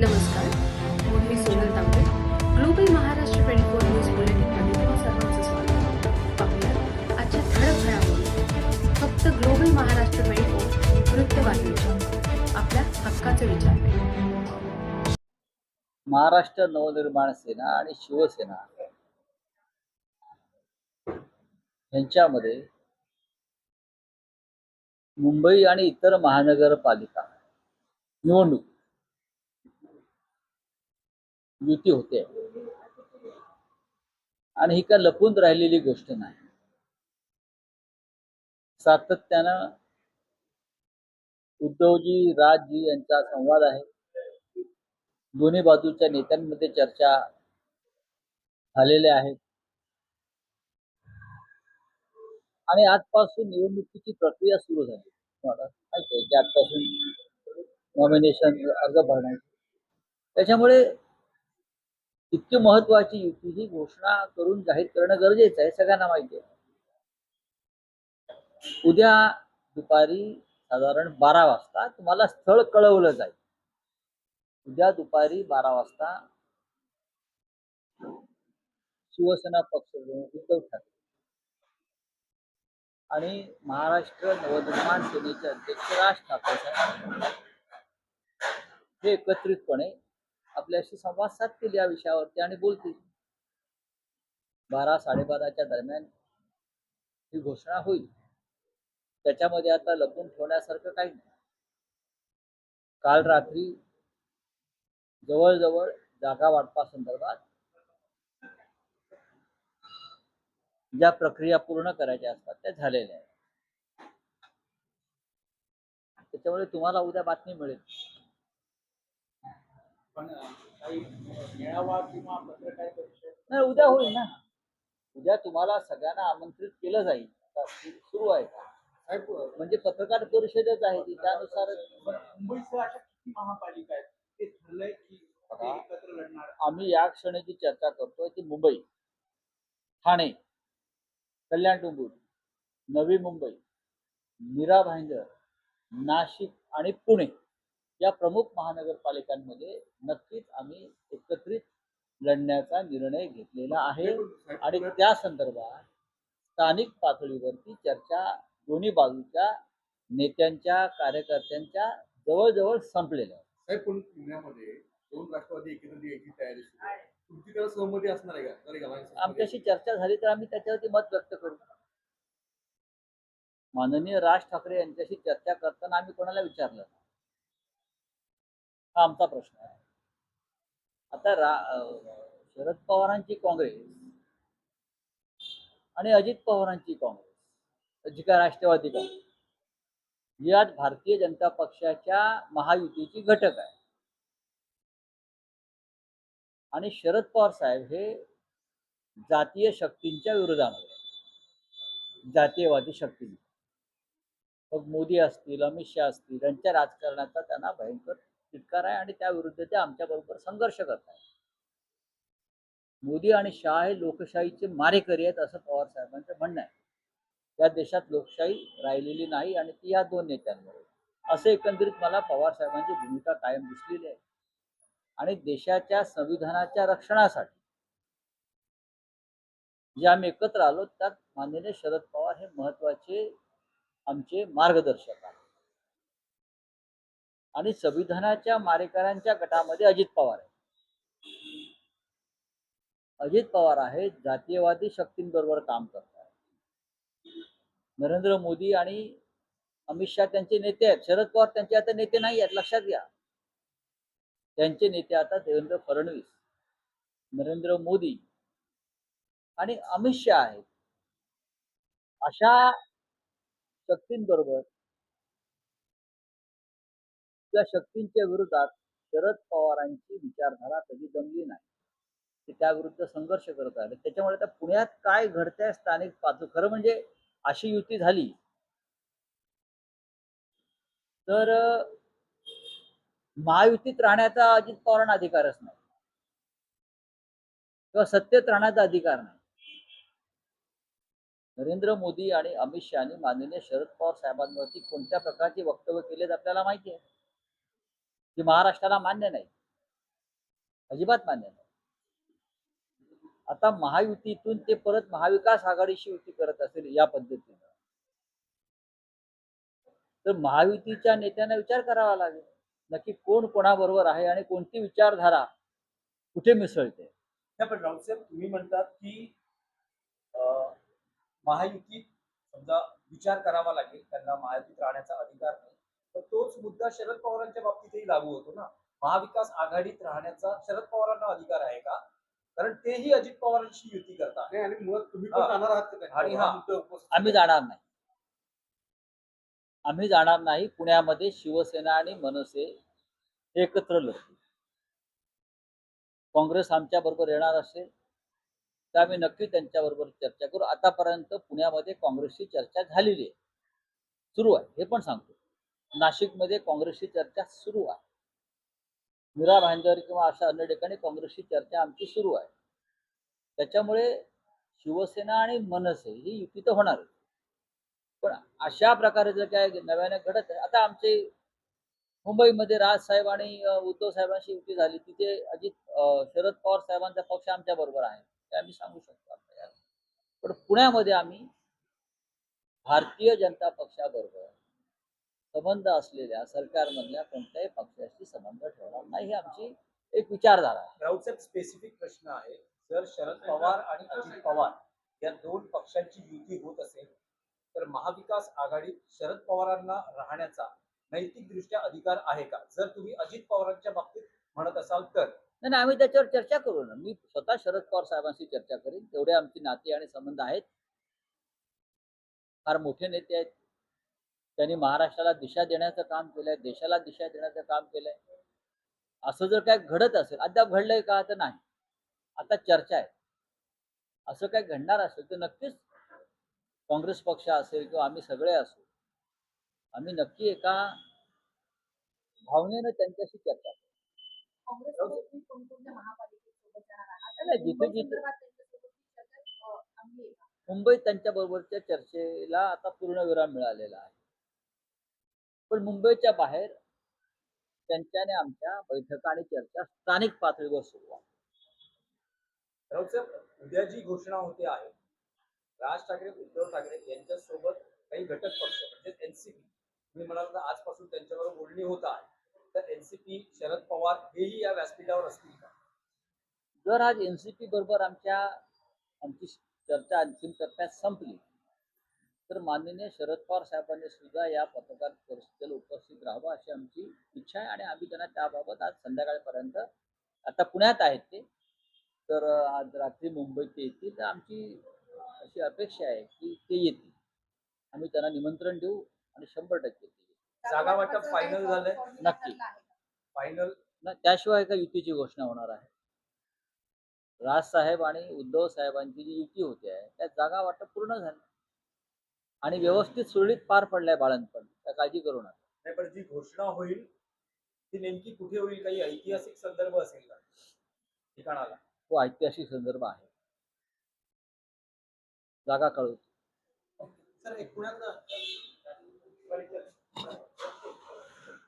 नमस्कार मी Sonal Tambe global Maharashtra twenty four news बुलेटिनमध्ये तुम्हा सर्वांचं स्वागत. पाहूया आजच्या ठळक घडामोडी. फक्त ग्लोबल महाराष्ट्र ट्वेंटी फोर वृत्तवाहिनीच्या आपल्या हक्काचे विचार. महाराष्ट्र नवनिर्माण सेना आणि शिवसेना यांच्यामध्ये मुंबई आणि इतर महानगरपालिका निवडणूक युती होते. आणि ही काय लपून राहिलेली गोष्ट नाही. सातत्यानं उद्धवजी राजजी यांचा संवाद आहे. दोन्ही बाजूच्या नेत्यांमध्ये चर्चा झालेल्या आहेत. आणि आजपासून निवडणुकीची प्रक्रिया सुरू झाली. माहिती आहे की आजपासून नॉमिनेशन अर्ज भरण्याची. त्याच्यामुळे इतकी महत्वाची युती ही घोषणा करून जाहीर करणं गरजेचं आहे सगळ्यांना माहिती आहे. उद्या दुपारी साधारण बारा वाजता तुम्हाला स्थळ कळवलं जाईल. उद्या दुपारी बारा वाजता शिवसेना पक्ष उद्धव ठाकरे. आणि महाराष्ट्र नवनिर्माण सेनेचे अध्यक्ष राज ठाकरे हे एकत्रितपणे आपल्याशी संवाद साधतील या विषयावरती आणि बोलतील. बारा साडेबाराच्या दरम्यान ही घोषणा होईल. त्याच्यामध्ये आता लपून ठेवण्यासारखं काही नाही. काल रात्री जवळजवळ जागा वाटपासंदर्भात ज्या प्रक्रिया पूर्ण करायच्या असतात त्या झालेल्या आहेत. त्याच्यामुळे तुम्हाला उद्या बातमी मिळेल. पण काही मेळावा किंवा पत्रकार परिषद नाही. उद्या होईल ना. उद्या तुम्हाला सगळ्यांना आमंत्रित केलं जाईल. आता सुरू आहे का? साहेब म्हणजे पत्रकार परिषदच आहे ती त्यानुसार मुंबईसह अशा किती महापालिका आहेत? ते ठरलंय की ते. एकत्र लढणार. आम्ही या क्षणी जी चर्चा करतोय ती मुंबई ठाणे कल्याण डोंबिवली नवी मुंबई मीरा भाईंदर नाशिक आणि पुणे. या प्रमुख महानगरपालिकांमध्ये नक्कीच आम्ही एकत्रित लढण्याचा निर्णय घेतलेला आहे. आणि त्या संदर्भात स्थानिक पातळीवरती चर्चा दोन्ही बाजूच्या नेत्यांच्या कार्यकर्त्यांच्या जवळजवळ संपलेल्या साहेब पण पुण्यामध्ये दोन राष्ट्रवादी एकत्र यायची तयारी तुमची त्याला सहमती असणार आहे का? आमच्याशी चर्चा झाली तर आम्ही त्याच्यावरती मत व्यक्त करू. माननीय राज ठाकरे यांच्याशी चर्चा करताना आम्ही कोणाला विचारलं. हा आमचा प्रश्न आहे. आता रा शरद पवारांची काँग्रेस आणि अजित पवारांची काँग्रेस जी काय राष्ट्रवादी काँग्रेस ही आज भारतीय जनता पक्षाच्या महायुतीची घटक आहे. आणि शरद पवार साहेब हे जातीय शक्तींच्या विरोधामध्ये जातीयवादी शक्ती मग मोदी असतील अमित शहा असतील यांच्या राजकारणाचा त्यांना भयंकर चिटकार आहे आणि त्या विरुद्ध ते आमच्या बरोबर संघर्ष करत आहेत. मोदी आणि शाह हे लोकशाहीचे मारेकरी आहेत असं पवार साहेबांचं म्हणणं आहे. या देशात लोकशाही राहिलेली नाही आणि ती या दोन नेत्यांमुळे असं एकंदरीत मला पवार साहेबांची भूमिका कायम दिसलेली आहे. आणि देशाच्या संविधानाच्या रक्षणासाठी जे आम्ही एकत्र आलो त्यात माननीय शरद पवार हे महत्त्वाचे आमचे मार्गदर्शक आहेत. आणि संविधानाच्या मारेकऱ्यांच्या गटामध्ये अजित पवार आहे. अजित पवार आहेत जातीयवादी शक्तींबरोबर काम करतात नरेंद्र मोदी आणि अमित शहा त्यांचे नेते आहेत. शरद पवार त्यांचे आता नेते नाही आहेत लक्षात घ्या. त्यांचे नेते आता देवेंद्र फडणवीस नरेंद्र मोदी आणि अमित शहा आहेत. अशा शक्तींबरोबर त्या शक्तींच्या विरोधात शरद पवारांची विचारधारा कधी जमली नाही. ते त्याविरुद्ध संघर्ष करत आले. त्याच्यामुळे त्या पुण्यात काय घडतंय स्थानिक पातळी खरं म्हणजे अशी युती झाली. तर महायुतीत राहण्याचा अजित पवारांना अधिकारच नाही. किंवा सत्तेत राहण्याचा अधिकार नाही. नरेंद्र मोदी आणि अमित शहानी माननीय शरद पवार साहेबांवरती कोणत्या प्रकारचे वक्तव्य केलेत आपल्याला माहिती आहे? की महाराष्ट्राला मान्य नाही. अजिबात मान्य नाही. आता महायुतीतून ते परत महाविकास आघाडीशी युती करत असेल या पद्धतीनं. तर महायुतीच्या नेत्यांना विचार करावा लागेल. नक्की कोण कोणाबरोबर आहे आणि कोणती विचारधारा कुठे मिसळते? पण राऊतसाहेब तुम्ही म्हणतात की महायुतीत समजा विचार करावा लागेल. त्यांना महायुतीत राहण्याचा अधिकार नाही. तोच मुद्दा शरद पवारांच्या बाबतीतही लागू होतो ना. महाविकास आघाडीत राहण्याचा शरद पवारांना अधिकार आहे का? कारण तेही अजित पवारांशी युती करतात. आणि मुळात तुम्ही पण. जाणार आहात का? आणि हा. आम्ही. जाणार नाही. आम्ही जाणार नाही. पुण्यामध्ये शिवसेना आणि मनसे एकत्र लढतील. काँग्रेस आमच्या बरोबर येणार असेल तर आम्ही नक्की त्यांच्याबरोबर चर्चा करू. आतापर्यंत पुण्यामध्ये काँग्रेसची चर्चा झालेली आहे. सुरू आहे. हे पण सांगतो. नाशिकमध्ये काँग्रेसची चर्चा सुरू आहे. मीरा भांजर किंवा अशा अन्य ठिकाणी काँग्रेसची चर्चा आमची सुरू आहे. त्याच्यामुळे शिवसेना आणि मनसे ही युती तर होणार. पण अशा प्रकारे जर काय नव्याने घडत आहे आता आमचे मुंबईमध्ये राज साहेब आणि उद्धव साहेबांशी युती झाली तिथे अजित शरद पवार साहेबांचा पक्ष आमच्या बरोबर आहे. ते आम्ही सांगू शकतो पण पुण्यामध्ये आम्ही भारतीय जनता पक्षाबरोबर संबंध असलेल्या सरकारमधल्या कोणत्याही पक्षाशी संबंध ठेवणार नाही ही आमची एक विचारधारा आहे. राऊत साहेब स्पेसिफिक प्रश्न आहे जर शरद पवार आणि अजित पवार या दोन पक्षांची युती होत असेल तर महाविकास आघाडीत शरद पवारांना राहण्याचा नैतिकदृष्ट्या अधिकार आहे का? जर तुम्ही अजित पवारांच्या बाबतीत म्हणत असाल तर. नाही नाही, आम्ही त्याच्यावर चर्चा करू ना. मी स्वतः शरद पवार साहेबांशी चर्चा करीन. तेवढे आमची नाती आणि संबंध आहेत. फार मोठे नेते आहेत. त्यांनी महाराष्ट्राला दिशा देण्याचं काम केलंय देशाला दिशा देण्याचं काम केलंय. असं जर काय घडत असेल अद्याप घडलंय का तर नाही. आता चर्चा आहे. असं काय घडणार असेल तर नक्कीच काँग्रेस पक्ष असेल किंवा आम्ही सगळे असू आम्ही नक्की एका भावनेनं त्यांच्याशी चर्चा करू. जिथे- जिथे-? मुंबईत त्यांच्या बरोबरच्या चर्चेला आता पूर्णविराम मिळालेला आहे. पण मुंबईच्या बाहेर त्यांच्याने आमच्या बैठका आणि चर्चा स्थानिक पातळीवर सुरू आहे. राऊत साहेब उद्या जी घोषणा होते आहे राज ठाकरे उद्धव ठाकरे यांच्यासोबत काही घटक पक्ष म्हणजे एनसीपी तुम्ही म्हणाल तर आजपासून त्यांच्याबरोबर बोलणी होत आहे तर एनसीपी शरद पवार हेही या व्यासपीठावर असतील का? जर आज एनसीपी बरोबर आमच्या आमची चर्चा अंतिम टप्प्यात संपली तर माननीय शरद पवार साहेबांनी सुद्धा या पत्रकार परिषदेला उपस्थित राहावं अशी आमची इच्छा आहे आणि आम्ही त्यांना त्याबाबत आज संध्याकाळपर्यंत आता पुण्यात आहेत ते तर आज रात्री मुंबईत ते येतील तर आमची अशी अपेक्षा आहे की ते येतील आम्ही त्यांना निमंत्रण देऊ आणि शंभर टक्के ते. जागा वाटप काही झालंय? नक्की. फायनल ना त्याशिवाय का युतीची घोषणा होणार आहे राज साहेब आणि उद्धव साहेबांची जी युती होते आहे त्या जागा वाटप पूर्ण झाली आणि व्यवस्थित सुरळीत पार पडलाय बाळणपण त्या काळजी करू नका. नाही पण जी घोषणा होईल ती नेमकी कुठे होईल? काही ऐतिहासिक संदर्भ असेल का? ठिकाणाला. तो ऐतिहासिक संदर्भ आहे. जागा कळवतो. सर एक पुण्यात